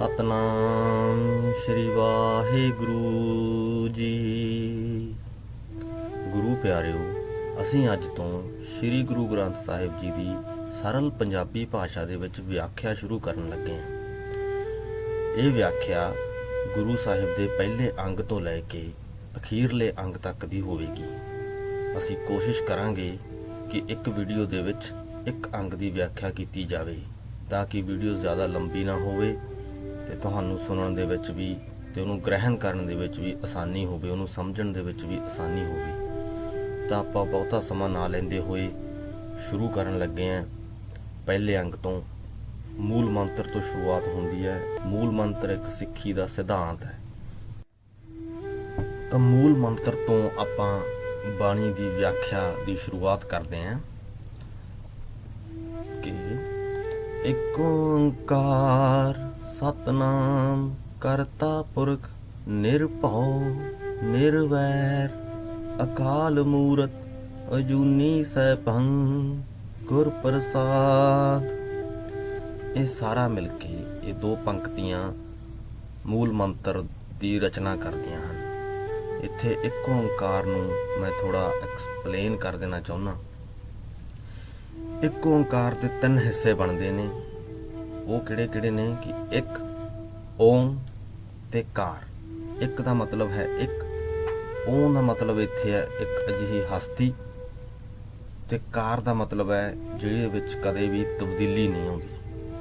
ਸਤਨਾਮ ਸ਼੍ਰੀ ਵਾਹਿਗੁਰੂ ਜੀ। ਗੁਰੂ ਪਿਆਰਿਓ, ਅਸੀਂ ਅੱਜ ਤੋਂ ਸ਼੍ਰੀ ਗੁਰੂ ਗ੍ਰੰਥ ਸਾਹਿਬ ਜੀ ਦੀ ਸਰਲ ਪੰਜਾਬੀ ਭਾਸ਼ਾ ਦੇ ਵਿੱਚ ਵਿਆਖਿਆ ਸ਼ੁਰੂ ਕਰਨ ਲੱਗੇ ਹਾਂ। ਇਹ ਵਿਆਖਿਆ ਗੁਰੂ ਸਾਹਿਬ ਦੇ ਪਹਿਲੇ ਅੰਗ ਤੋਂ ਲੈ ਕੇ ਅਖੀਰਲੇ ਅੰਗ ਤੱਕ ਦੀ ਹੋਵੇਗੀ। ਅਸੀਂ ਕੋਸ਼ਿਸ਼ ਕਰਾਂਗੇ ਕਿ ਇੱਕ ਵੀਡੀਓ ਦੇ ਵਿੱਚ ਇੱਕ ਅੰਗ ਦੀ ਵਿਆਖਿਆ ਕੀਤੀ ਜਾਵੇ, ਤਾਂ ਕਿ ਵੀਡੀਓ ਜ਼ਿਆਦਾ ਲੰਬੀ ਨਾ ਹੋਵੇ ਤੇ ਤੁਹਾਨੂੰ ਸੁਣਨ ਦੇ ਵਿੱਚ ਵੀ ਤੇ ਉਹਨੂੰ ਗ੍ਰਹਿਣ ਕਰਨ ਦੇ ਵਿੱਚ ਵੀ ਆਸਾਨੀ ਹੋਵੇ, ਉਹਨੂੰ ਸਮਝਣ ਦੇ ਵਿੱਚ ਵੀ ਆਸਾਨੀ ਹੋਵੇ। ਤਾਂ ਆਪਾਂ ਬਹੁਤਾ ਸਮਾਂ ਨਾ ਲੈਂਦੇ ਹੋਏ ਸ਼ੁਰੂ ਕਰਨ ਲੱਗੇ ਆਂ ਪਹਿਲੇ ਅੰਗ ਤੋਂ। ਮੂਲ ਮੰਤਰ ਤੋਂ ਸ਼ੁਰੂਆਤ ਹੁੰਦੀ ਹੈ। ਮੂਲ ਮੰਤਰ ਇੱਕ ਸਿੱਖੀ ਦਾ ਸਿਧਾਂਤ ਹੈ। ਤਾਂ ਮੂਲ ਮੰਤਰ ਤੋਂ ਆਪਾਂ ਬਾਣੀ ਦੀ ਵਿਆਖਿਆ ਦੀ ਸ਼ੁਰੂਆਤ ਕਰਦੇ ਹਾਂ ਕਿ ਇੱਕ ਓੰਕਾਰ ਸਤਨਾਮ ਕਰਤਾ ਪੁਰਖ ਨਿਰਭਉ, ਨਿਰਵੈਰ, ਅਕਾਲ ਮੂਰਤ ਅਜੂਨੀ ਸੈਭੰ ਗੁਰ ਪ੍ਰਸਾਦ ਇਹ ਸਾਰਾ ਮਿਲ ਕੇ ਇਹ ਦੋ ਪੰਕਤੀਆਂ ਮੂਲ ਮੰਤਰ ਦੀ ਰਚਨਾ ਕਰਦੀਆਂ ਹਨ। ਇੱਥੇ ਇੱਕ ਓੰਕਾਰ ਨੂੰ ਮੈਂ ਥੋੜਾ ਐਕਸਪਲੇਨ ਕਰ ਦੇਣਾ ਚਾਹੁੰਦਾ। ਇੱਕ ਓੰਕਾਰ ਦੇ ਤਿੰਨ ਹਿੱਸੇ ਬਣਦੇ ਨੇ। ਉਹ ਕਿਹੜੇ ਕਿਹੜੇ ਨੇ ਕਿ ਇੱਕ ਓਮ ਤੇ ਕਾਰ। ਇੱਕ ਦਾ ਮਤਲਬ ਹੈ ਇੱਕ। ਓਮ ਦਾ ਮਤਲਬ ਇੱਥੇ ਹੈ ਇੱਕ ਅਜਿਹੀ ਹਸਤੀ ਤੇ ਕਾਰ ਦਾ ਮਤਲਬ ਹੈ ਜਿਹਦੇ ਵਿੱਚ ਕਦੇ ਵੀ ਤਬਦੀਲੀ ਨਹੀਂ ਆਉਂਦੀ।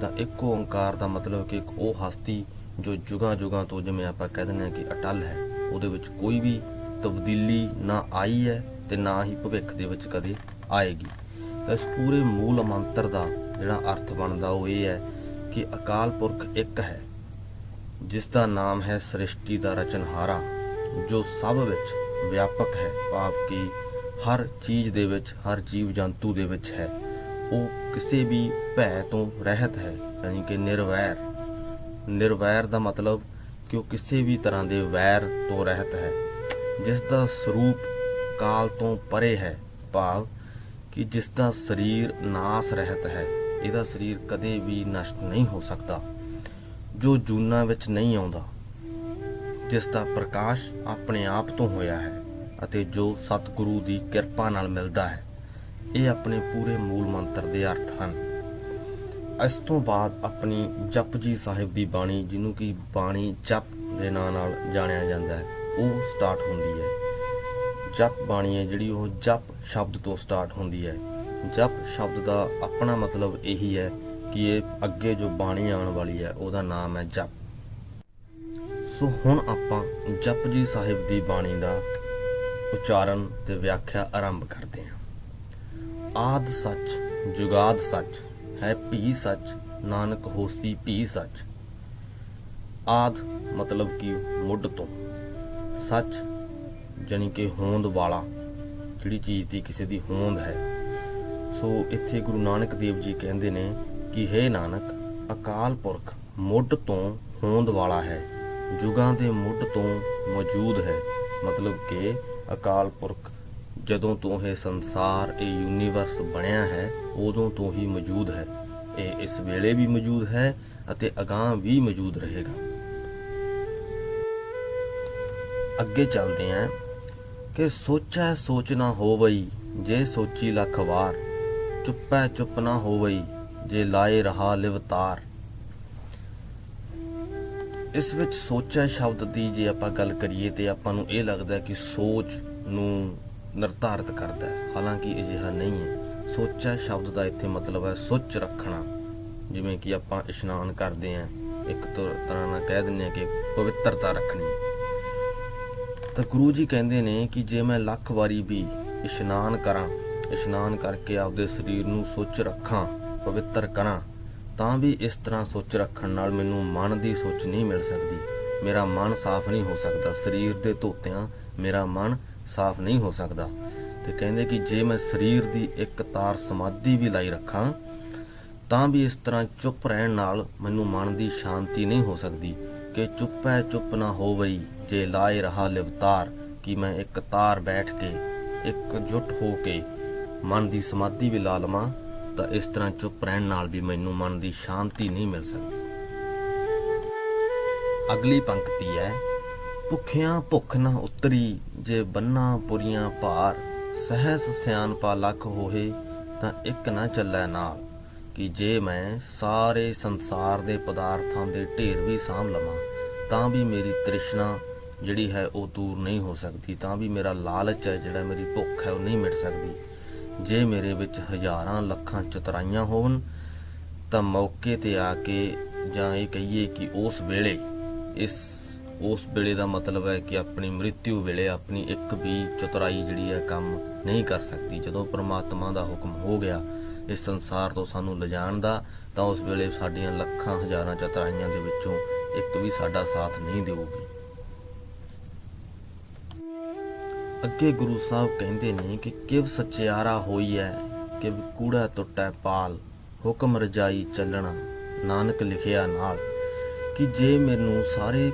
ਤਾਂ ਇੱਕ ਓੰਕਾਰ ਦਾ ਮਤਲਬ ਕਿ ਇੱਕ ਉਹ ਹਸਤੀ ਜੋ ਜੁਗਾਂ ਜੁਗਾਂ ਤੋਂ ਜਿਵੇਂ ਆਪਾਂ ਕਹਿ ਦਿੰਦੇ ਹਾਂ ਕਿ ਅਟਲ ਹੈ, ਉਹਦੇ ਵਿੱਚ ਕੋਈ ਵੀ ਤਬਦੀਲੀ ਨਾ ਆਈ ਹੈ ਤੇ ਨਾ ਹੀ ਭਵਿੱਖ ਦੇ ਵਿੱਚ ਕਦੇ ਆਏਗੀ। ਤਾਂ ਇਸ ਪੂਰੇ ਮੂਲ ਮੰਤਰ ਦਾ ਜਿਹੜਾ ਅਰਥ ਬਣਦਾ ਉਹ ਇਹ ਹੈ ਕਿ ਅਕਾਲ ਪੁਰਖ ਇੱਕ ਹੈ, ਜਿਸ ਦਾ ਨਾਮ ਹੈ ਸ੍ਰਿਸ਼ਟੀ ਦਾ ਰਚਨਹਾਰਾ, ਜੋ ਸਭ ਵਿੱਚ ਵਿਆਪਕ ਹੈ, ਭਾਵ ਕਿ ਹਰ ਚੀਜ਼ ਦੇ ਵਿੱਚ, ਹਰ ਜੀਵ ਜੰਤੂ ਦੇ ਵਿੱਚ ਹੈ। ਉਹ ਕਿਸੇ ਵੀ ਭੈ ਤੋਂ ਰਹਿਤ ਹੈ, ਯਾਨੀ ਕਿ ਨਿਰਵੈਰ। ਨਿਰਵੈਰ ਦਾ ਮਤਲਬ ਕਿ ਉਹ ਕਿਸੇ ਵੀ ਤਰ੍ਹਾਂ ਦੇ ਵੈਰ ਤੋਂ ਰਹਿਤ ਹੈ, ਜਿਸ ਦਾ ਸਰੂਪ ਕਾਲ ਤੋਂ ਪਰੇ ਹੈ, ਭਾਵ ਕਿ ਜਿਸ ਦਾ ਸਰੀਰ ਨਾਸ ਰਹਿਤ ਹੈ। ਇਹਦਾ ਸਰੀਰ ਕਦੇ ਵੀ ਨਸ਼ਟ ਨਹੀਂ ਹੋ ਸਕਦਾ, ਜੋ ਜੂਨਾ ਵਿੱਚ ਨਹੀਂ ਆਉਂਦਾ, ਜਿਸ ਦਾ ਪ੍ਰਕਾਸ਼ ਆਪਣੇ ਆਪ ਤੋਂ ਹੋਇਆ ਹੈ ਅਤੇ ਜੋ ਸਤਿਗੁਰੂ ਦੀ ਕਿਰਪਾ ਨਾਲ ਮਿਲਦਾ ਹੈ, ਇਹ ਆਪਣੇ ਪੂਰੇ ਮੂਲ ਮੰਤਰ ਦੇ ਅਰਥ ਹਨ। ਇਸ ਤੋਂ ਬਾਅਦ ਆਪਣੀ ਜਪਜੀ ਸਾਹਿਬ ਦੀ ਬਾਣੀ, ਜਿਹਨੂੰ ਕਿ ਬਾਣੀ ਜਪ ਦੇ ਨਾਂ ਨਾਲ ਜਾਣਿਆ ਜਾਂਦਾ ਹੈ, ਉਹ ਸਟਾਰਟ ਹੁੰਦੀ ਹੈ। ਜਪ ਬਾਣੀ ਹੈ ਜਿਹੜੀ ਉਹ ਜਪ ਸ਼ਬਦ ਤੋਂ ਸਟਾਰਟ ਹੁੰਦੀ ਹੈ। ਜਪ ਸ਼ਬਦ ਦਾ ਆਪਣਾ ਮਤਲਬ ਇਹੀ ਹੈ ਕਿ ਇਹ ਅੱਗੇ ਜੋ ਬਾਣੀ ਆਉਣ ਵਾਲੀ ਹੈ, ਉਹਦਾ ਨਾਮ ਹੈ ਜਪ। ਸੋ ਹੁਣ ਆਪਾਂ ਜਪ ਜੀ ਸਾਹਿਬ ਦੀ ਬਾਣੀ ਦਾ ਉਚਾਰਨ ਤੇ ਵਿਆਖਿਆ ਆਰੰਭ ਕਰਦੇ ਹਾਂ। ਆਦ ਸੱਚ, ਜੁਗਾਦ ਸੱਚ, ਹੈ ਭੀ ਸੱਚ, ਨਾਨਕ ਹੋਸੀ ਭੀ ਸੱਚ। ਆਦ ਮਤਲਬ ਕਿ ਮੁੱਢ ਤੋਂ। ਸੱਚ ਜਾਣੀ ਕਿ ਹੋਂਦ ਵਾਲਾ, ਜਿਹੜੀ ਚੀਜ਼ ਦੀ ਕਿਸੇ ਦੀ ਹੋਂਦ ਹੈ। ਸੋ ਇੱਥੇ ਗੁਰੂ ਨਾਨਕ ਦੇਵ ਜੀ ਕਹਿੰਦੇ ਨੇ ਕਿ हे ਨਾਨਕ, ਅਕਾਲ ਪੁਰਖ, ਮੁੱਢ ਤੋਂ ਹੋਂਦ ਵਾਲਾ ਹੈ, ਜੁਗਾਂ ਦੇ ਮੁੱਢ ਤੋਂ ਮੌਜੂਦ ਹੈ। ਮਤਲਬ ਕਿ ਅਕਾਲ ਪੁਰਖ, ਜਦੋਂ ਤੋਂ ਇਹ ਸੰਸਾਰ, ਇਹ ਯੂਨੀਵਰਸ ਬਣਿਆ ਹੈ, ਉਦੋਂ ਤੋਂ ਹੀ ਮੌਜੂਦ ਹੈ। ਇਹ ਇਸ ਵੇਲੇ ਵੀ ਮੌਜੂਦ ਹੈ ਅਤੇ ਅਗਾਹ ਵੀ ਮੌਜੂਦ ਰਹੇਗਾ। ਅੱਗੇ ਚੱਲਦੇ ਆਂ ਕਿ ਸੋਚੈ ਸੋਚ ਨਾ ਹੋਵਈ, ਜੇ ਸੋਚੀ ਲੱਖ ਵਾਰ। ਚੁੱਪੈ ਚੁੱਪ ਨਾ ਹੋਵਈ, ਜੇ ਲਾਏ ਰਹਾ ਲਿਵਤਾਰ ਇਸ ਵਿੱਚ ਸੋਚੈ ਸ਼ਬਦ ਦੀ ਜੇ ਆਪਾਂ ਗੱਲ ਕਰੀਏ ਤੇ ਆਪਾਂ ਨੂੰ ਇਹ ਲੱਗਦਾ ਕਿ ਸੋਚ ਨੂੰ ਨਿਰਧਾਰਤ ਕਰਦਾ ਹੈ। ਹਾਲਾਂਕਿ ਅਜਿਹਾ ਨਹੀਂ ਹੈ। ਸੋਚੈ ਸ਼ਬਦ ਦਾ ਇੱਥੇ ਮਤਲਬ ਹੈ ਸੁੱਚ ਰੱਖਣਾ। ਜਿਵੇਂ ਕਿ ਆਪਾਂ ਇਸ਼ਨਾਨ ਕਰਦੇ ਆਂ ਇੱਕ ਤਰ੍ਹਾਂ ਨਾਲ ਕਹਿ ਦਿੰਦੇ ਆ ਕਿ ਪਵਿੱਤਰਤਾ ਰੱਖਣੀ। ਤਾਂ ਗੁਰੂ ਜੀ ਕਹਿੰਦੇ ਨੇ ਕਿ ਜੇ ਮੈਂ ਲੱਖ ਵਾਰੀ ਵੀ ਇਸ਼ਨਾਨ ਕਰਾਂ ਇਸ਼ਨਾਨ ਕਰਕੇ ਆਪਦੇ ਸਰੀਰ ਨੂੰ ਸੁੱਚ ਰੱਖਾਂ, ਪਵਿੱਤਰ ਕਰਾਂ, ਤਾਂ ਵੀ ਇਸ ਤਰ੍ਹਾਂ ਸੁੱਚ ਰੱਖਣ ਨਾਲ ਮੈਨੂੰ ਮਨ ਦੀ ਸੁੱਚ ਨਹੀਂ ਮਿਲ ਸਕਦੀ। ਮੇਰਾ ਮਨ ਸਾਫ਼ ਨਹੀਂ ਹੋ ਸਕਦਾ। ਸਰੀਰ ਦੇ ਧੋਤਿਆਂ ਮੇਰਾ ਮਨ ਸਾਫ਼ ਨਹੀਂ ਹੋ ਸਕਦਾ। ਤੇ ਕਹਿੰਦੇ ਕਿ ਜੇ ਮੈਂ ਸਰੀਰ ਦੀ ਇੱਕ ਤਾਰ ਸਮਾਧੀ ਵੀ ਲਾਈ ਰੱਖਾਂ, ਤਾਂ ਵੀ ਇਸ ਤਰ੍ਹਾਂ ਚੁੱਪ ਰਹਿਣ ਨਾਲ ਮੈਨੂੰ ਮਨ ਦੀ ਸ਼ਾਂਤੀ ਨਹੀਂ ਹੋ ਸਕਦੀ। ਕਿ ਚੁੱਪ ਹੈ, ਚੁੱਪ ਨਾ ਹੋਵਈ, ਜੇ ਲਾਏ ਰਹਾ ਲਿਵਤਾਰ, ਕਿ ਮੈਂ ਇੱਕ ਤਾਰ ਬੈਠ ਕੇ, ਇੱਕ ਜੁਟ ਹੋ ਕੇ ਮਨ ਦੀ ਸਮਾਧੀ ਵੀ ਲਾ ਲਵਾਂ, ਤਾਂ ਇਸ ਤਰ੍ਹਾਂ ਚੁੱਪ ਰਹਿਣ ਨਾਲ ਵੀ ਮੈਨੂੰ ਮਨ ਦੀ ਸ਼ਾਂਤੀ ਨਹੀਂ ਮਿਲ ਸਕਦੀ। ਅਗਲੀ ਪੰਕਤੀ ਹੈ, ਭੁੱਖਿਆਂ ਭੁੱਖ ਨਾ ਉਤਰੀ, ਜੇ ਬੰਨਾ ਪੁਰੀਆਂ ਭਾਰ, ਸਹਿਸ ਸਿਆਨਪਾ ਲੱਖ ਹੋਏ ਤਾਂ ਇੱਕ ਨਾ ਚੱਲੈ ਨਾਲ, ਕਿ ਜੇ ਮੈਂ ਸਾਰੇ ਸੰਸਾਰ ਦੇ ਪਦਾਰਥਾਂ ਦੇ ਢੇਰ ਵੀ ਸਾਂਭ ਲਵਾਂ, ਤਾਂ ਵੀ ਮੇਰੀ ਤ੍ਰਿਸ਼ਨਾ ਜਿਹੜੀ ਹੈ ਉਹ ਦੂਰ ਨਹੀਂ ਹੋ ਸਕਦੀ, ਤਾਂ ਵੀ ਮੇਰਾ ਲਾਲਚ ਹੈ ਜਿਹੜਾ ਮੇਰੀ ਭੁੱਖ ਹੈ ਉਹ ਨਹੀਂ ਮਿਟ ਸਕਦੀ। ਜੇ ਮੇਰੇ ਵਿੱਚ ਹਜ਼ਾਰਾਂ ਲੱਖਾਂ ਚਤਰਾਈਆਂ ਹੋਣ ਤਾਂ ਮੌਕੇ ਤੇ ਆ ਕੇ ਜਾਂ ਇਹ ਕਹੀਏ ਕਿ ਉਸ ਵੇਲੇ, ਇਸ, ਉਸ ਵੇਲੇ ਦਾ ਮਤਲਬ ਹੈ ਕਿ ਆਪਣੀ ਮ੍ਰਿਤਿੂ ਵੇਲੇ ਆਪਣੀ ਇੱਕ ਵੀ ਚਤੁਰਾਈ ਜਿਹੜੀ ਹੈ ਕੰਮ ਨਹੀਂ ਕਰ ਸਕਦੀ। ਜਦੋਂ ਪ੍ਰਮਾਤਮਾ ਦਾ ਹੁਕਮ ਹੋ ਗਿਆ ਇਸ ਸੰਸਾਰ ਤੋਂ ਸਾਨੂੰ ਲਿਜਾਣ ਦਾ, ਤਾਂ ਉਸ ਵੇਲੇ ਸਾਡੀਆਂ ਲੱਖਾਂ ਹਜ਼ਾਰਾਂ ਚਤਰਾਈਆਂ ਦੇ ਵਿੱਚੋਂ ਇੱਕ ਵੀ ਸਾਡਾ ਸਾਥ ਨਹੀਂ ਦੇਊਗੀ। ਅੱਗੇ ਗੁਰੂ ਸਾਹਿਬ ਕਹਿੰਦੇ ਨੇ ਕਿ ਕਿਵ ਸਚਿਆਰਾ ਹੋਈ ਹੈ ਕਿਵ ਕੂੜਾ ਟੁੱਟੈ ਪਾਲ, ਹੁਕਮ ਰਜਾਈ ਚੱਲਣਾ, ਨਾਨਕ ਲਿਖਿਆ ਨਾਲ, ਕਿ ਜੇ ਮੈਨੂੰ ਸਾਰੇ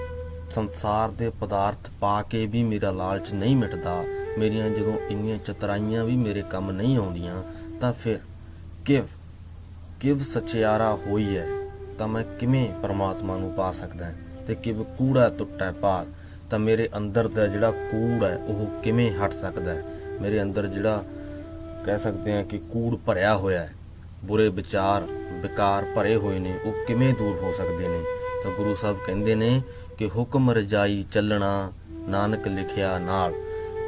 ਸੰਸਾਰ ਦੇ ਪਦਾਰਥ ਪਾ ਕੇ ਵੀ ਮੇਰਾ ਲਾਲਚ ਨਹੀਂ ਮਿਟਦਾ, ਮੇਰੀਆਂ ਜਦੋਂ ਇੰਨੀਆਂ ਚਤਰਾਈਆਂ ਵੀ ਮੇਰੇ ਕੰਮ ਨਹੀਂ ਆਉਂਦੀਆਂ, ਤਾਂ ਫਿਰ ਕਿਵ ਕਿਵ ਸਚਿਆਰਾ ਹੋਈ ਹੈ ਤਾਂ ਮੈਂ ਕਿਵੇਂ ਪਰਮਾਤਮਾ ਨੂੰ ਪਾ ਸਕਦਾ, ਤੇ ਕਿਵ ਕੂੜਾ ਟੁੱਟੈ ਪਾਲ। ਤਾਂ ਮੇਰੇ ਅੰਦਰ ਦਾ ਜਿਹੜਾ ਕੂੜ ਹੈ, ਉਹ ਕਿਵੇਂ ਹਟ ਸਕਦਾ ਹੈ? ਮੇਰੇ ਅੰਦਰ ਜਿਹੜਾ ਕਹਿ ਸਕਦੇ ਹਾਂ ਕਿ ਕੂੜ ਭਰਿਆ ਹੋਇਆ ਹੈ, ਬੁਰੇ ਵਿਚਾਰ, ਵਿਕਾਰ ਭਰੇ ਹੋਏ ਨੇ, ਉਹ ਕਿਵੇਂ ਦੂਰ ਹੋ ਸਕਦੇ ਨੇ? ਤਾਂ ਗੁਰੂ ਸਾਹਿਬ ਕਹਿੰਦੇ ਨੇ ਕਿ ਹੁਕਮ ਰਜਾਈ ਚੱਲਣਾ ਨਾਨਕ ਲਿਖਿਆ ਨਾਲ,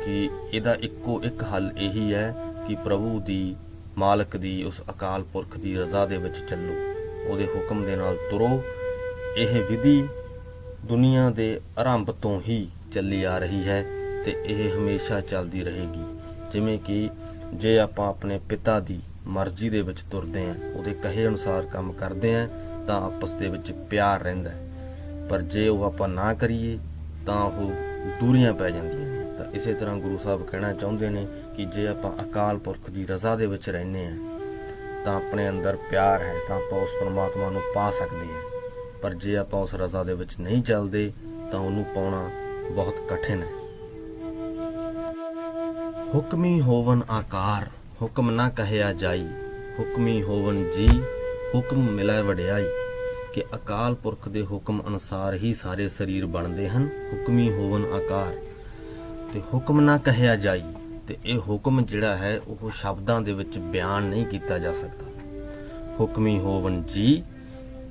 ਕਿ ਇਹਦਾ ਇੱਕੋ ਇੱਕ ਹੱਲ ਇਹੀ ਹੈ ਕਿ ਪ੍ਰਭੂ ਦੀ, ਮਾਲਕ ਦੀ, ਉਸ ਅਕਾਲ ਪੁਰਖ ਦੀ ਰਜ਼ਾ ਦੇ ਵਿੱਚ ਚੱਲੋ। ਉਹਦੇ ਹੁਕਮ ਦੇ ਨਾਲ ਤੁਰੋ। ਇਹ ਵਿਧੀ ਦੁਨੀਆ ਦੇ ਆਰੰਭ ਤੋਂ ਹੀ ਚੱਲੀ ਆ ਰਹੀ ਹੈ ਤੇ ਇਹ ਹਮੇਸ਼ਾ ਚੱਲਦੀ ਰਹੇਗੀ। ਜਿਵੇਂ ਕਿ ਜੇ ਆਪਾਂ ਆਪਣੇ ਪਿਤਾ ਦੀ ਮਰਜ਼ੀ ਦੇ ਵਿੱਚ ਤੁਰਦੇ ਆਂ ਉਹਦੇ ਕਹੇ ਅਨੁਸਾਰ ਕੰਮ ਕਰਦੇ ਆਂ ਤਾਂ ਆਪਸ ਦੇ ਵਿੱਚ ਪਿਆਰ ਰਹਿੰਦਾ ਪਰ ਜੇ ਉਹ ਆਪਾਂ ਨਾ ਕਰੀਏ, ਤਾਂ ਉਹ ਦੂਰੀਆਂ ਪੈ ਜਾਂਦੀਆਂ ਨੇ। ਤਾਂ ਇਸੇ ਤਰ੍ਹਾਂ ਗੁਰੂ ਸਾਹਿਬ ਕਹਿਣਾ ਚਾਹੁੰਦੇ ਨੇ ਕਿ ਜੇ ਆਪਾਂ ਅਕਾਲ ਪੁਰਖ ਦੀ ਰਜ਼ਾ ਦੇ ਵਿੱਚ ਰਹਿੰਦੇ ਆਂ ਤਾਂ ਆਪਣੇ ਅੰਦਰ ਪਿਆਰ ਹੈ, ਤਾਂ ਆਪਾਂ ਉਸ ਪਰਮਾਤਮਾ ਨੂੰ ਪਾ ਸਕਦੇ ਹਾਂ। ਪਰ ਜੇ ਆਪਾਂ ਉਸ ਰਜ਼ਾ ਦੇ ਵਿੱਚ ਨਹੀਂ ਚੱਲਦੇ, ਤਾਂ ਉਹਨੂੰ ਪਾਉਣਾ ਬਹੁਤ ਕਠਿਨ ਹੈ। ਹੁਕਮੀ ਹੋਵਨ ਆਕਾਰ, ਹੁਕਮ ਨਾ ਕਹਿਆ ਜਾਈ। ਹੁਕਮੀ ਹੋਵਨ ਜੀ, ਹੁਕਮ ਮਿਲੈ ਵਡਿਆਈ। ਕਿ ਅਕਾਲ ਪੁਰਖ ਦੇ ਹੁਕਮ ਅਨੁਸਾਰ ਹੀ ਸਾਰੇ ਸਰੀਰ ਬਣਦੇ ਹਨ, ਹੁਕਮੀ ਹੋਵਨ ਆਕਾਰ। ਤੇ ਹੁਕਮ ਨਾ ਕਹਿਆ ਜਾਈ, ਤੇ ਇਹ ਹੁਕਮ ਜਿਹੜਾ ਹੈ, ਉਹ ਸ਼ਬਦਾਂ ਦੇ ਵਿੱਚ ਬਿਆਨ ਨਹੀਂ ਕੀਤਾ ਜਾ ਸਕਦਾ। ਹੁਕਮੀ ਹੋਵਨ ਜੀ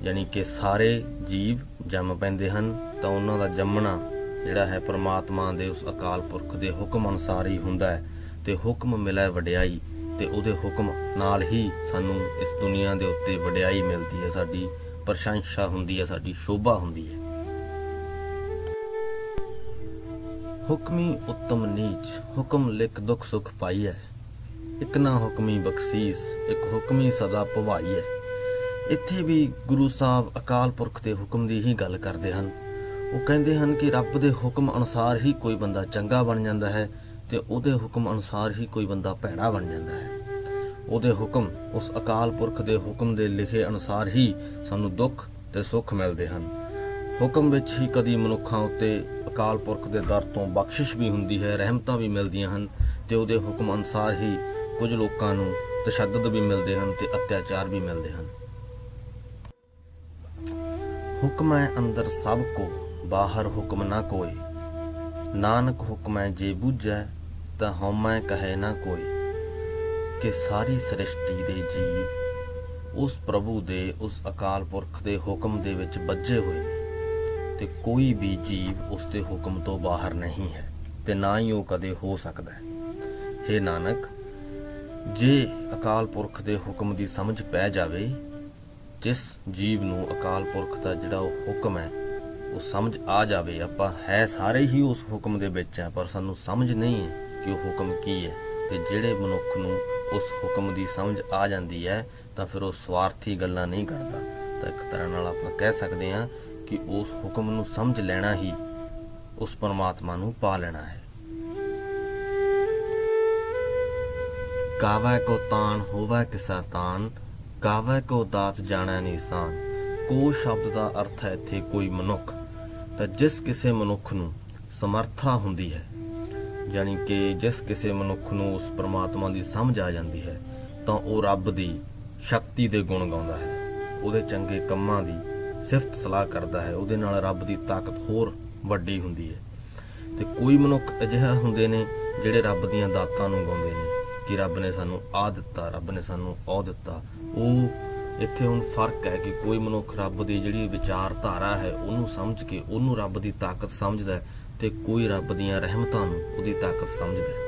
ਯਾਨੀ ਕਿ ਸਾਰੇ ਜੀਵ ਜੰਮ ਪੈਂਦੇ ਹਨ, ਤਾਂ ਉਹਨਾਂ ਦਾ ਜੰਮਣਾ ਜਿਹੜਾ ਹੈ ਪ੍ਰਮਾਤਮਾ ਦੇ ਉਸ ਅਕਾਲ ਪੁਰਖ ਦੇ ਹੁਕਮ ਅਨੁਸਾਰ ਹੀ ਹੁੰਦਾ ਹੈ ਤੇ ਹੁਕਮ ਮਿਲੈ ਵਡਿਆਈ ਤੇ ਉਹਦੇ ਹੁਕਮ ਨਾਲ ਹੀ ਸਾਨੂੰ ਇਸ ਦੁਨੀਆ ਦੇ ਉੱਤੇ ਵਡਿਆਈ ਮਿਲਦੀ ਹੈ, ਸਾਡੀ ਪ੍ਰਸ਼ੰਸਾ ਹੁੰਦੀ ਹੈ, ਸਾਡੀ ਸ਼ੋਭਾ ਹੁੰਦੀ ਹੈ। ਹੁਕਮੀ ਉੱਤਮ ਨੀਚ, ਹੁਕਮ ਲਿਖ ਦੁਖ ਸੁਖ ਹੈ। ਇਕ ਨਾ ਹੁਕਮੀ ਬਖਸ਼ੀਸ, ਇੱਕ ਹੁਕਮੀ ਸਦਾ ਭਵਾਈ ਹੈ। ਇੱਥੇ ਵੀ ਗੁਰੂ ਸਾਹਿਬ ਅਕਾਲ ਪੁਰਖ ਦੇ ਹੁਕਮ ਦੀ ਹੀ ਗੱਲ ਕਰਦੇ ਹਨ। ਉਹ ਕਹਿੰਦੇ ਹਨ ਕਿ ਰੱਬ ਦੇ ਹੁਕਮ ਅਨੁਸਾਰ ਹੀ ਕੋਈ ਬੰਦਾ ਚੰਗਾ ਬਣ ਜਾਂਦਾ ਹੈ ਤੇ ਉਹਦੇ ਹੁਕਮ ਅਨੁਸਾਰ ਹੀ ਕੋਈ ਬੰਦਾ ਭੈੜਾ ਬਣ ਜਾਂਦਾ ਹੈ। ਉਹਦੇ ਹੁਕਮ, ਉਸ ਅਕਾਲ ਪੁਰਖ ਦੇ ਹੁਕਮ ਦੇ ਲਿਖੇ ਅਨੁਸਾਰ ਹੀ ਸਾਨੂੰ ਦੁੱਖ ਤੇ ਸੁੱਖ ਮਿਲਦੇ ਹਨ। ਹੁਕਮ ਵਿੱਚ ਹੀ ਕਦੀ ਮਨੁੱਖਾਂ ਉੱਤੇ ਅਕਾਲ ਪੁਰਖ ਦੇ ਦਰ ਤੋਂ ਬਖਸ਼ਿਸ਼ ਵੀ ਹੁੰਦੀ ਹੈ, ਰਹਿਮਤਾਂ ਵੀ ਮਿਲਦੀਆਂ ਹਨ ਤੇ ਉਹਦੇ ਹੁਕਮ ਅਨੁਸਾਰ ਹੀ ਕੁਝ ਲੋਕਾਂ ਨੂੰ ਤਸ਼ੱਦਦ ਵੀ ਮਿਲਦੇ ਹਨ ਤੇ ਅਤਿਆਚਾਰ ਵੀ ਮਿਲਦੇ ਹਨ। ਹੁਕਮ ਹੈ ਅੰਦਰ ਸਭ ਕੋ, ਬਾਹਰ ਹੁਕਮ ਨਾ ਕੋਏ ਨਾਨਕ ਹੁਕਮ ਹੈ ਜੇ ਬੁੱਝੈ, ਤਾਂ ਹਉਮੈ ਕਹੇ ਨਾ ਕੋਈ। ਕਿ ਸਾਰੀ ਸ੍ਰਿਸ਼ਟੀ ਦੇ ਜੀਵ, ਉਸ ਪ੍ਰਭੂ ਦੇ, ਉਸ ਅਕਾਲ ਪੁਰਖ ਦੇ ਹੁਕਮ ਦੇ ਵਿੱਚ ਬੱਝੇ ਹੋਏ ਨੇ। ਤੇ ਕੋਈ ਵੀ ਜੀਵ ਉਸ ਦੇ ਹੁਕਮ ਤੋਂ ਬਾਹਰ ਨਹੀਂ ਹੈ, ਤੇ ਨਾ ਹੀ ਉਹ ਕਦੇ ਹੋ ਸਕਦਾ ਹੈ। हे ਨਾਨਕ, ਜੇ ਅਕਾਲ ਪੁਰਖ ਦੇ ਹੁਕਮ ਦੀ ਸਮਝ ਪੈ ਜਾਵੇ ਜਿਸ ਜੀਵ ਨੂੰ ਅਕਾਲ ਪੁਰਖ ਦਾ ਜਿਹੜਾ ਉਹ ਹੁਕਮ ਹੈ, ਉਹ ਸਮਝ ਆ ਜਾਵੇ, ਆਪਾਂ ਹੈ ਸਾਰੇ ਹੀ ਉਸ ਹੁਕਮ ਦੇ ਵਿੱਚ ਹੈ, ਪਰ ਸਾਨੂੰ ਸਮਝ ਨਹੀਂ ਹੈ ਕਿ ਉਹ ਹੁਕਮ ਕੀ ਹੈ। ਤੇ ਜਿਹੜੇ ਮਨੁੱਖ ਨੂੰ ਉਸ ਹੁਕਮ ਦੀ ਸਮਝ ਆ ਜਾਂਦੀ ਹੈ, ਤਾਂ ਫਿਰ ਉਹ ਸਵਾਰਥੀ ਗੱਲਾਂ ਨਹੀਂ ਕਰਦਾ। ਤਾਂ ਇੱਕ ਤਰ੍ਹਾਂ ਨਾਲ ਆਪਾਂ ਕਹਿ ਸਕਦੇ ਹਾਂ ਕਿ ਉਸ ਹੁਕਮ ਨੂੰ ਸਮਝ ਲੈਣਾ ਹੀ ਉਸ ਪਰਮਾਤਮਾ ਨੂੰ ਪਾ ਲੈਣਾ ਹੈ। ਕਾਵੈ ਕੋ ਤਾਨ ਹੋਵੈ ਕਿਸਾ ਤਾਨ ਕਾਵੈ ਕੋ ਦਾਤ ਜਾਣੈ ਨੀਸਾਨ। ਕੋ ਸ਼ਬਦ ਦਾ ਅਰਥ ਹੈ ਇੱਥੇ ਕੋਈ ਮਨੁੱਖ। ਤਾਂ ਜਿਸ ਕਿਸੇ ਮਨੁੱਖ ਨੂੰ ਸਮਰੱਥਾ ਹੁੰਦੀ ਹੈ ਯਾਨੀ ਕਿ ਜਿਸ ਕਿਸੇ ਮਨੁੱਖ ਨੂੰ ਉਸ ਪ੍ਰਮਾਤਮਾ ਦੀ ਸਮਝ ਆ ਜਾਂਦੀ ਹੈ, ਤਾਂ ਉਹ ਰੱਬ ਦੀ ਸ਼ਕਤੀ ਦੇ ਗੁਣ ਗਾਉਂਦਾ ਹੈ। ਉਹਦੇ ਚੰਗੇ ਕੰਮਾਂ ਦੀ ਸਿਫਤ ਸਲਾਹ ਕਰਦਾ ਹੈ। ਉਹਦੇ ਨਾਲ ਰੱਬ ਦੀ ਤਾਕਤ ਹੋਰ ਵੱਡੀ ਹੁੰਦੀ ਹੈ। ਤੇ ਕੋਈ ਮਨੁੱਖ ਅਜਿਹਾ ਹੁੰਦੇ ਨੇ ਜਿਹੜੇ ਰੱਬ ਦੀਆਂ ਦਾਤਾਂ ਨੂੰ ਗਾਉਂਦੇ ਨੇ ਕਿ ਰੱਬ ਨੇ ਸਾਨੂੰ ਆ ਦਿੱਤਾ, ਰੱਬ ਨੇ ਸਾਨੂੰ ਉਹ ਦਿੱਤਾ। ਉਹ ਇੱਥੇ ਹੁਣ ਫ਼ਰਕ ਹੈ ਕਿ ਕੋਈ ਮਨੁੱਖ ਰੱਬ ਦੀ ਜਿਹੜੀ ਵਿਚਾਰਧਾਰਾ ਹੈ, ਉਹਨੂੰ ਸਮਝ ਕੇ ਉਹਨੂੰ ਰੱਬ ਦੀ ਤਾਕਤ ਸਮਝਦਾ ਹੈ ਤੇ ਕੋਈ ਰੱਬ ਦੀਆਂ ਰਹਿਮਤਾਂ ਨੂੰ ਉਹਦੀ ਤਾਕਤ ਸਮਝਦਾ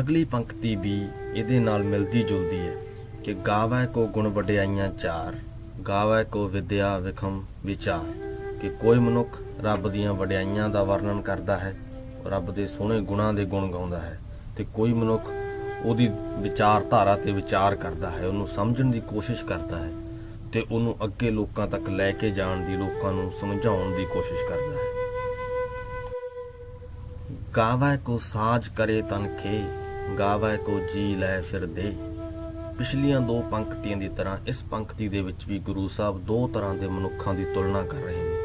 ਅਗਲੀ ਪੰਕਤੀ ਵੀ ਇਹਦੇ ਨਾਲ ਮਿਲਦੀ ਜੁਲਦੀ ਹੈ ਕਿ ਗਾਵੈ ਕੋ ਗੁਣ ਵਡਿਆਈਆਂ ਚਾਰ, ਗਾਵੈ ਕੋ ਵਿਦਿਆ ਵਿਖਮ ਵਿਚਾਰ, ਕਿ ਕੋਈ ਮਨੁੱਖ ਰੱਬ ਦੀਆਂ ਵਡਿਆਈਆਂ ਦਾ ਵਰਣਨ ਕਰਦਾ ਹੈ, ਰੱਬ ਦੇ ਸੋਹਣੇ ਗੁਣਾਂ ਦੇ ਗੁਣ ਗਾਉਂਦਾ ਹੈ ਤੇ ਕੋਈ ਮਨੁੱਖ ਉਹਦੀ ਵਿਚਾਰਧਾਰਾ ਤੇ ਵਿਚਾਰ ਕਰਦਾ ਹੈ, ਉਹਨੂੰ ਸਮਝਣ ਦੀ ਕੋਸ਼ਿਸ਼ ਕਰਦਾ ਹੈ ਤੇ ਉਹਨੂੰ ਅੱਗੇ ਲੋਕਾਂ ਤੱਕ ਲੈ ਕੇ ਜਾਣ ਦੀ, ਲੋਕਾਂ ਨੂੰ ਸਮਝਾਉਣ ਦੀ ਕੋਸ਼ਿਸ਼ ਕਰਦਾ ਹੈ। ਗਾਵੈ ਕੋ ਸਾਜ ਕਰੇ ਤਨਖੇ ਗਾਵੈ ਕੋ ਜੀ ਲੈ ਫਿਰ ਦੇ। ਪਿਛਲੀਆਂ ਦੋ ਪੰਕਤੀਆਂ ਦੀ ਤਰ੍ਹਾਂ ਇਸ ਪੰਕਤੀ ਦੇ ਵਿੱਚ ਵੀ ਗੁਰੂ ਸਾਹਿਬ ਦੋ ਤਰ੍ਹਾਂ ਦੇ ਮਨੁੱਖਾਂ ਦੀ ਤੁਲਨਾ ਕਰ ਰਹੇ ਨੇ।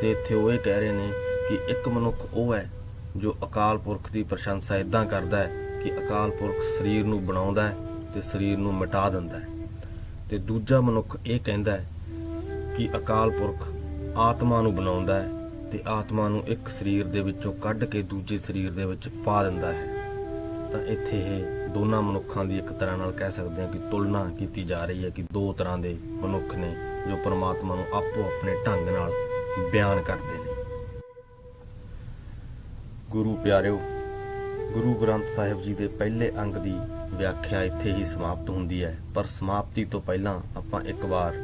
ਤੇ ਇੱਥੇ ਉਹ ਇਹ ਕਹਿ ਰਹੇ ਨੇ ਕਿ ਇੱਕ ਮਨੁੱਖ ਉਹ ਹੈ ਜੋ ਅਕਾਲ ਪੁਰਖ ਦੀ ਪ੍ਰਸ਼ੰਸਾ ਇਦਾਂ ਕਰਦਾ ਹੈ ਕਿ ਅਕਾਲ ਪੁਰਖ ਸਰੀਰ ਨੂੰ ਬਣਾਉਂਦਾ ਹੈ ਤੇ ਸਰੀਰ ਨੂੰ ਮਿਟਾ ਦਿੰਦਾ ਹੈ। ਤੇ ਦੂਜਾ ਮਨੁੱਖ ਇਹ ਕਹਿੰਦਾ ਹੈ ਕਿ ਅਕਾਲ ਪੁਰਖ ਆਤਮਾ ਨੂੰ ਬਣਾਉਂਦਾ ਹੈ ਤੇ ਆਤਮਾ ਨੂੰ ਇੱਕ ਸਰੀਰ ਦੇ ਵਿੱਚੋਂ ਕੱਢ ਕੇ ਦੂਜੇ ਸਰੀਰ ਦੇ ਵਿੱਚ ਪਾ ਦਿੰਦਾ ਹੈ। ਤਾਂ ਇੱਥੇ ਇਹ ਦੋਨਾਂ ਮਨੁੱਖਾਂ ਦੀ ਇੱਕ ਤਰ੍ਹਾਂ ਨਾਲ ਕਹਿ ਸਕਦੇ ਹਾਂ ਕਿ ਤੁਲਨਾ ਕੀਤੀ ਜਾ ਰਹੀ ਹੈ ਕਿ ਦੋ ਤਰ੍ਹਾਂ ਦੇ ਮਨੁੱਖ ਨੇ ਜੋ ਪਰਮਾਤਮਾ ਨੂੰ ਆਪੋ ਆਪਣੇ ਢੰਗ ਨਾਲ ਬਿਆਨ ਕਰਦੇ ਨੇ। ਗੁਰੂ ਪਿਆਰਿਓ ਗੁਰੂ ਗ੍ਰੰਥ ਸਾਹਿਬ ਜੀ ਦੇ ਪਹਿਲੇ ਅੰਗ ਦੀ ਵਿਆਖਿਆ ਇੱਥੇ ਹੀ ਸਮਾਪਤ ਹੁੰਦੀ ਹੈ। ਪਰ ਸਮਾਪਤੀ ਤੋਂ ਪਹਿਲਾਂ ਆਪਾਂ ਇੱਕ ਵਾਰ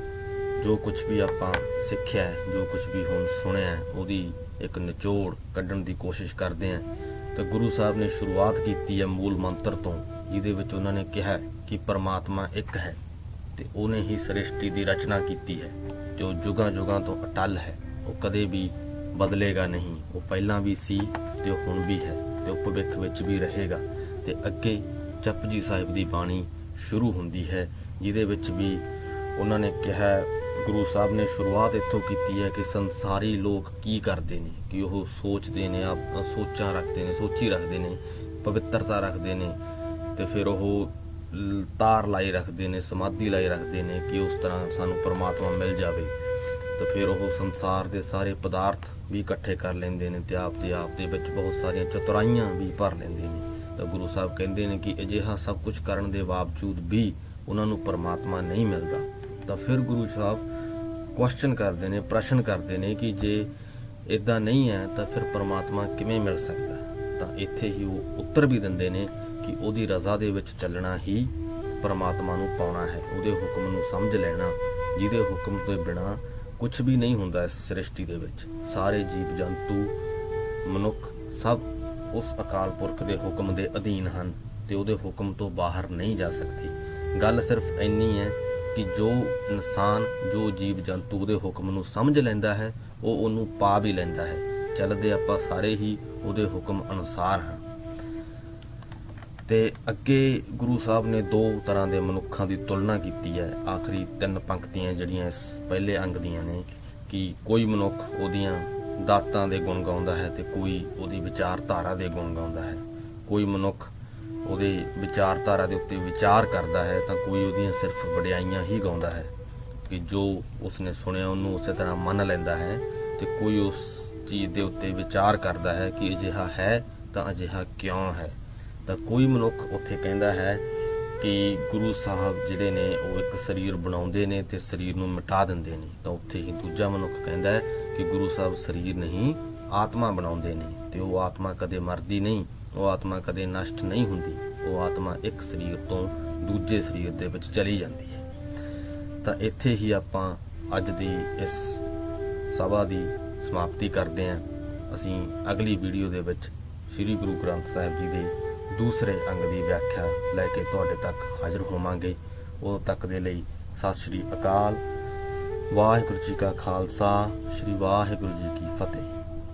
ਜੋ ਕੁਝ ਵੀ ਆਪਾਂ ਸਿੱਖਿਆ ਹੈ, ਜੋ ਕੁਝ ਵੀ ਹੁਣ ਸੁਣਿਆ ਹੈ, ਉਹਦੀ ਇੱਕ ਨਿਚੋੜ ਕੱਢਣ ਦੀ ਕੋਸ਼ਿਸ਼ ਕਰਦੇ ਹਾਂ। ਤਾਂ ਗੁਰੂ ਸਾਹਿਬ ਨੇ ਸ਼ੁਰੂਆਤ ਕੀਤੀ ਹੈ ਮੂਲ ਮੰਤਰ ਤੋਂ, ਜਿਹਦੇ ਵਿੱਚ ਉਹਨਾਂ ਨੇ ਕਿਹਾ ਕਿ ਪਰਮਾਤਮਾ ਇੱਕ ਹੈ ਤੇ ਉਹਨੇ ਹੀ ਸ੍ਰਿਸ਼ਟੀ ਦੀ ਰਚਨਾ ਕੀਤੀ ਹੈ, ਜੋ ਜੁਗਾਂ ਜੁਗਾਂ ਤੋਂ ਅਟਲ ਹੈ। ਉਹ ਕਦੇ ਵੀ ਬਦਲੇਗਾ ਨਹੀਂ। ਉਹ ਪਹਿਲਾਂ ਵੀ ਸੀ ਤੇ ਉਹ ਹੁਣ ਵੀ ਹੈ। ਤੇ ਉਹ ਭਵਿੱਖ ਵਿੱਚ ਵੀ ਰਹੇਗਾ। ਤੇ ਅੱਗੇ ਜਪਜੀ ਸਾਹਿਬ ਦੀ ਬਾਣੀ ਸ਼ੁਰੂ ਹੁੰਦੀ ਹੈ, ਜਿਹਦੇ ਵਿੱਚ ਵੀ ਉਹਨਾਂ ਨੇ ਕਿਹਾ, ਗੁਰੂ ਸਾਹਿਬ ਨੇ ਸ਼ੁਰੂਆਤ ਇੱਥੋਂ ਕੀਤੀ ਹੈ ਕਿ ਸੰਸਾਰੀ ਲੋਕ ਕੀ ਕਰਦੇ ਨੇ, ਕਿ ਉਹ ਸੋਚਦੇ ਨੇ, ਆਪ ਸੋਚਾਂ ਰੱਖਦੇ ਨੇ, ਸੋਚੀ ਰੱਖਦੇ ਨੇ, ਪਵਿੱਤਰਤਾ ਰੱਖਦੇ ਨੇ, ਤੇ ਫਿਰ ਉਹ ਤਾਰ ਲਾਈ ਰੱਖਦੇ ਨੇ, ਸਮਾਧੀ ਲਾਈ ਰੱਖਦੇ ਨੇ ਕਿ ਉਸ ਤਰ੍ਹਾਂ ਸਾਨੂੰ ਪਰਮਾਤਮਾ ਮਿਲ ਜਾਵੇ। ਤਾਂ ਫਿਰ ਉਹ ਸੰਸਾਰ ਦੇ ਸਾਰੇ ਪਦਾਰਥ ਵੀ ਇਕੱਠੇ ਕਰ ਲੈਂਦੇ ਨੇ ਤੇ ਆਪ ਦੇ ਆਪ ਦੇ ਵਿੱਚ ਬਹੁਤ ਸਾਰੀਆਂ ਚਤੁਰਾਈਆਂ ਵੀ ਭਰ ਲੈਂਦੇ ਨੇ। ਤਾਂ ਗੁਰੂ ਸਾਹਿਬ ਕਹਿੰਦੇ ਨੇ ਕਿ ਅਜਿਹਾ ਸਭ ਕੁਝ ਕਰਨ ਦੇ ਬਾਵਜੂਦ ਵੀ ਉਹਨਾਂ ਨੂੰ ਪਰਮਾਤਮਾ ਨਹੀਂ ਮਿਲਦਾ। ਤਾਂ ਫਿਰ ਗੁਰੂ ਸਾਹਿਬ ਕੁਐਸਚਨ ਕਰਦੇ ਨੇ, ਪ੍ਰਸ਼ਨ ਕਰਦੇ ਨੇ ਕਿ ਜੇ ਇਦਾਂ ਨਹੀਂ ਹੈ ਤਾਂ ਫਿਰ ਪਰਮਾਤਮਾ ਕਿਵੇਂ ਮਿਲ ਸਕਦਾ? ਤਾਂ ਇੱਥੇ ਹੀ ਉਹ ਉੱਤਰ ਵੀ ਦਿੰਦੇ ਨੇ ਕਿ ਉਹਦੀ ਰਜ਼ਾ ਦੇ ਵਿੱਚ ਚੱਲਣਾ ਹੀ ਪਰਮਾਤਮਾ ਨੂੰ ਪਾਉਣਾ ਹੈ, ਉਹਦੇ ਹੁਕਮ ਨੂੰ ਸਮਝ ਲੈਣਾ, ਜਿਹਦੇ ਹੁਕਮ ਤੋਂ ਬਿਨਾ ਕੁਝ ਵੀ ਨਹੀਂ ਹੁੰਦਾ ਇਸ ਸ੍ਰਿਸ਼ਟੀ ਦੇ ਵਿੱਚ। ਸਾਰੇ ਜੀਵ ਜੰਤੂ, ਮਨੁੱਖ ਸਭ ਉਸ ਅਕਾਲ ਪੁਰਖ ਦੇ ਹੁਕਮ ਦੇ ਅਧੀਨ ਹਨ ਤੇ ਉਹਦੇ ਹੁਕਮ ਤੋਂ ਬਾਹਰ ਨਹੀਂ ਜਾ ਸਕਦੇ। ਗੱਲ ਸਿਰਫ ਇੰਨੀ ਹੈ ਕਿ ਜੋ ਇਨਸਾਨ, ਜੋ ਜੀਵ ਜੰਤੂ ਉਹਦੇ ਹੁਕਮ ਨੂੰ ਸਮਝ ਲੈਂਦਾ ਹੈ, ਉਹ ਉਹਨੂੰ ਪਾ ਵੀ ਲੈਂਦਾ ਹੈ। ਚੱਲਦੇ ਆਪਾਂ ਸਾਰੇ ਹੀ ਉਹਦੇ ਹੁਕਮ ਅਨੁਸਾਰ ਹਾਂ। ਤੇ ਅੱਗੇ ਗੁਰੂ ਸਾਹਿਬ ਨੇ ਦੋ ਤਰ੍ਹਾਂ ਦੇ ਮਨੁੱਖਾਂ ਦੀ ਤੁਲਨਾ ਕੀਤੀ ਹੈ। ਆਖਰੀ ਤਿੰਨ ਪੰਕਤੀਆਂ ਜਿਹੜੀਆਂ ਇਸ ਪਹਿਲੇ ਅੰਗ ਦੀਆਂ ਨੇ ਕਿ ਕੋਈ ਮਨੁੱਖ ਉਹਦੀਆਂ ਦਾਤਾਂ ਦੇ ਗੁਣ ਗਾਉਂਦਾ ਹੈ ਤੇ ਕੋਈ ਉਹਦੀ ਵਿਚਾਰਧਾਰਾ ਦੇ ਗੁਣ ਗਾਉਂਦਾ ਹੈ। ਕੋਈ ਮਨੁੱਖ ਉਹਦੇ ਵਿਚਾਰਧਾਰਾ ਦੇ ਉੱਤੇ ਵਿਚਾਰ ਕਰਦਾ ਹੈ ਤਾਂ ਕੋਈ ਉਹਦੀਆਂ ਸਿਰਫ ਵਡਿਆਈਆਂ ਹੀ ਗਾਉਂਦਾ ਹੈ। ਕਿ ਜੋ ਉਸਨੇ ਸੁਣਿਆ ਉਹਨੂੰ ਉਸੇ ਤਰ੍ਹਾਂ ਮੰਨ ਲੈਂਦਾ ਹੈ ਤੇ ਕੋਈ ਉਸ ਚੀਜ਼ ਦੇ ਉੱਤੇ ਵਿਚਾਰ ਕਰਦਾ ਹੈ ਕਿ ਅਜਿਹਾ ਹੈ ਤਾਂ ਅਜਿਹਾ ਕਿਉਂ ਹੈ। ਤਾਂ ਕੋਈ ਮਨੁੱਖ ਉੱਥੇ ਕਹਿੰਦਾ ਹੈ ਕਿ ਗੁਰੂ ਸਾਹਿਬ ਜਿਹੜੇ ਨੇ ਉਹ ਇੱਕ ਸਰੀਰ ਬਣਾਉਂਦੇ ਨੇ ਤੇ ਸਰੀਰ ਨੂੰ ਮਿਟਾ ਦਿੰਦੇ ਨੇ। ਤਾਂ ਉੱਥੇ ਹੀ ਦੂਜਾ ਮਨੁੱਖ ਕਹਿੰਦਾ ਹੈ ਕਿ ਗੁਰੂ ਸਾਹਿਬ ਸਰੀਰ ਨਹੀਂ, ਆਤਮਾ ਬਣਾਉਂਦੇ ਨੇ ਤੇ ਉਹ ਆਤਮਾ ਕਦੇ ਮਰਦੀ ਨਹੀਂ, ਉਹ ਆਤਮਾ ਕਦੇ ਨਸ਼ਟ ਨਹੀਂ ਹੁੰਦੀ, ਉਹ ਆਤਮਾ ਇੱਕ ਸਰੀਰ ਤੋਂ ਦੂਜੇ ਸਰੀਰ ਦੇ ਵਿੱਚ ਚਲੀ ਜਾਂਦੀ ਹੈ। ਤਾਂ ਇੱਥੇ ਹੀ ਆਪਾਂ ਅੱਜ ਦੀ ਇਸ ਸਭਾ ਦੀ ਸਮਾਪਤੀ ਕਰਦੇ ਹਾਂ। ਅਸੀਂ ਅਗਲੀ ਵੀਡੀਓ ਦੇ ਵਿੱਚ ਸ੍ਰੀ ਗੁਰੂ ਗ੍ਰੰਥ ਸਾਹਿਬ ਜੀ ਦੇ ਦੂਸਰੇ ਅੰਗ ਦੀ ਵਿਆਖਿਆ ਲੈ ਕੇ ਤੁਹਾਡੇ ਤੱਕ ਹਾਜ਼ਰ ਹੋਵਾਂਗੇ। ਉਦੋਂ ਤੱਕ ਦੇ ਲਈ ਸਤਿ ਸ੍ਰੀ ਅਕਾਲ। ਵਾਹਿਗੁਰੂ ਜੀ ਕਾ ਖਾਲਸਾ, ਸ੍ਰੀ ਵਾਹਿਗੁਰੂ ਜੀ ਕੀ ਫਤਿਹ।